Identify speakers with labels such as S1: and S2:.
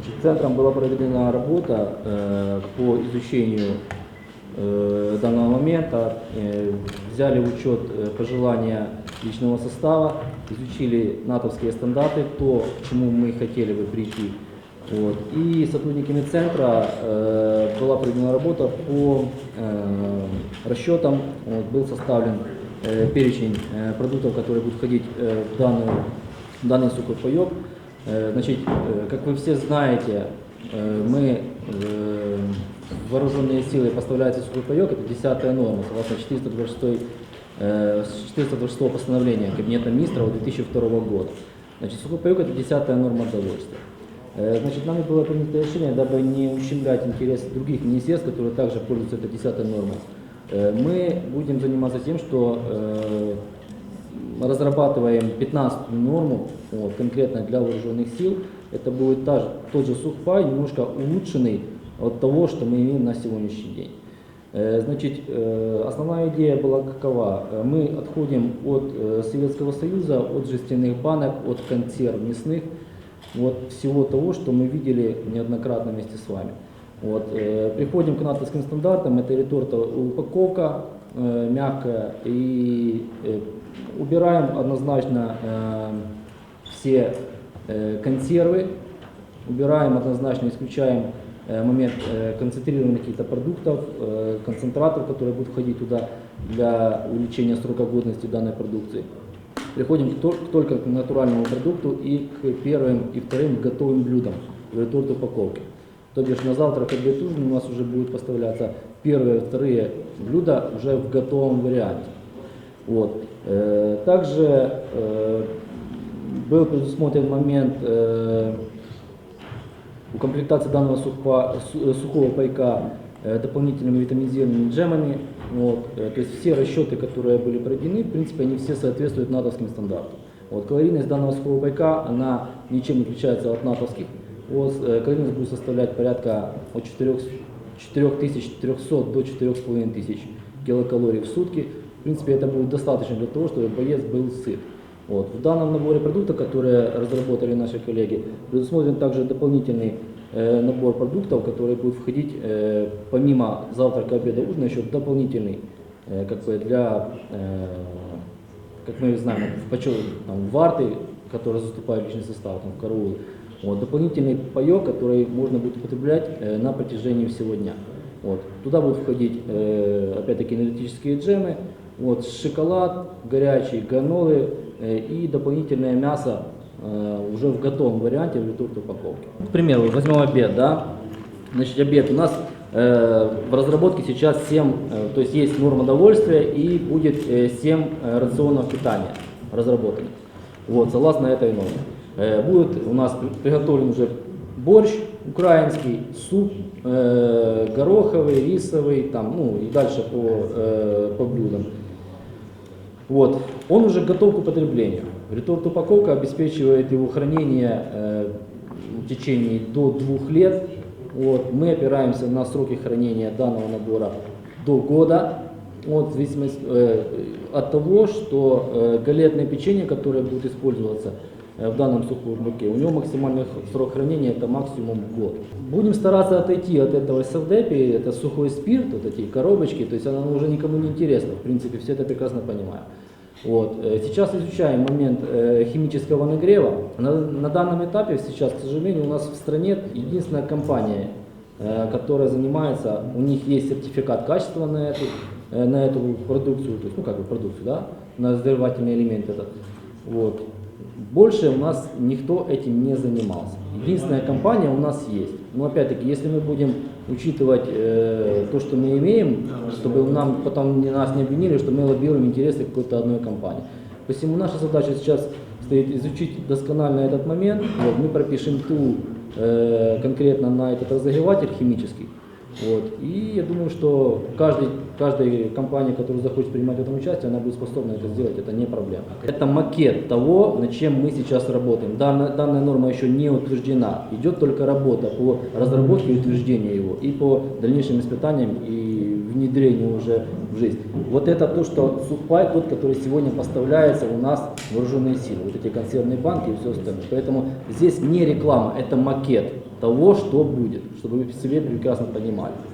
S1: Значит, центром была проведена работа э, по изучению э, данного момента, э, взяли в учет э, пожелания личного состава, изучили натовские стандарты, то, к чему мы хотели бы прийти. Вот. И сотрудниками центра э, была проведена работа по э, расчетам, Вот, был составлен э, перечень э, продуктов, которые будут входить э, в, данную, в данный сухой паек. Э, Значит, э, как вы все знаете, э, мы вооруженные силы поставляется сухой паек, это 10 норма, согласно 426, э, 426 постановления Кабинета министров 2002 года. Значит, сухой паек это 10 норма довольствия. Значит, нами было принято решение, дабы не ущемлять интересы других министерств, которые также пользуются этой 10 нормой. Мы будем заниматься тем, что разрабатываем 15 норму, вот, конкретно для вооруженных сил. Это будет та же- тот же сухпай, немножко улучшенный от того, что мы имеем на сегодняшний день. Э, Значит, э, основная идея была какова? Э, Мы отходим от Советского Союза, от жестяных банок, от консерв мясных, вот всего того, что мы видели неоднократно вместе с вами. Вот, приходим к натовским стандартам, это ретортовая упаковка мягкая, и убираем однозначно э, все э, консервы, убираем однозначно, исключаем э, момент концентрированных каких-то продуктов, концентратов, которые будут входить туда для увеличения срока годности данной продукции. Приходим только к натуральному продукту и к первым и вторым готовым блюдам в реторт упаковке. То бишь на завтрак, обед, ужин у нас уже будут поставляться первые вторые блюда уже в готовом варианте. Вот. Э, Также э, был предусмотрен момент э, укомплектации данного сухого пайка дополнительными витаминизированными джемами. Вот. То есть все расчеты, которые были проведены, в принципе, они все соответствуют натовским стандартам. Вот. Калорийность данного сухого пайка, она ничем не отличается от натовских. Э, калорийность будет составлять порядка от 4, 4300 до 4500 килокалорий в сутки. В принципе, это будет достаточно для того, чтобы боец был сыт. Вот. В данном наборе продуктов, которые разработали наши коллеги, предусмотрен также дополнительный э, набор продуктов, которые будут входить э, помимо завтрака, обеда, ужина, еще дополнительный э, как бы для, э, как мы знаем, в почет, там, варты, которые заступают в личный состав, там, в. Вот, дополнительный паек, который можно будет употреблять э, на протяжении всего дня. Вот. Туда будут входить, э, опять-таки, энергетические джемы, вот, шоколад горячий, гранолы э, и дополнительное мясо э, уже в готовом варианте в реторт упаковке. К примеру, возьмем обед, да, Значит, обед у нас э, в разработке сейчас 7, э, то есть есть норма довольствия и будет э, 7 э, рационов питания разработанных. Вот, согласно этой норме. Будет у нас при- приготовлен уже борщ украинский, суп гороховый, рисовый, там, ну и дальше по, по блюдам. Вот. Он уже готов к употреблению. Реторт упаковка обеспечивает его хранение э, в течение до двух лет. Вот. Мы опираемся на сроки хранения данного набора до года. Вот, в зависимости э, от того, что э, галетное печенье, которое будет использоваться в данном сухом баке, у него максимальный срок хранения это максимум год. Будем стараться отойти от этого СФДП, это сухой спирт, вот эти коробочки, то есть оно уже никому не интересно, в принципе, все это прекрасно понимаем. Вот. э, Сейчас изучаем момент э, химического нагрева. На, на данном этапе сейчас, к сожалению, у нас в стране единственная компания, э, которая занимается, у них есть сертификат качества на эту, э, на эту продукцию, то есть, ну как бы продукцию, да, на взрывательный элемент этот. Вот. Больше у нас никто этим не занимался. Единственная компания у нас есть. Но опять-таки, если мы будем учитывать э, то, что мы имеем, чтобы нам потом не, нас не обвинили, что мы лоббируем интересы какой-то одной компании. Посему наша задача сейчас стоит изучить досконально этот момент. Вот, мы пропишем ту э, конкретно на этот разогреватель химический. Вот. И я думаю, что каждый, каждая компания, которая захочет принимать в этом участие, она будет способна это сделать, это не проблема. Это макет того, над чем мы сейчас работаем. Данная, данная норма еще не утверждена. Идет только работа по разработке и утверждению его, и по дальнейшим испытаниям и внедрению уже в жизнь. Вот это то, что сухпай, тот, который сегодня поставляется у нас в вооруженные силы. Вот эти консервные банки и все остальное. Поэтому здесь не реклама, это макет того, что будет, чтобы вы себе прекрасно понимали.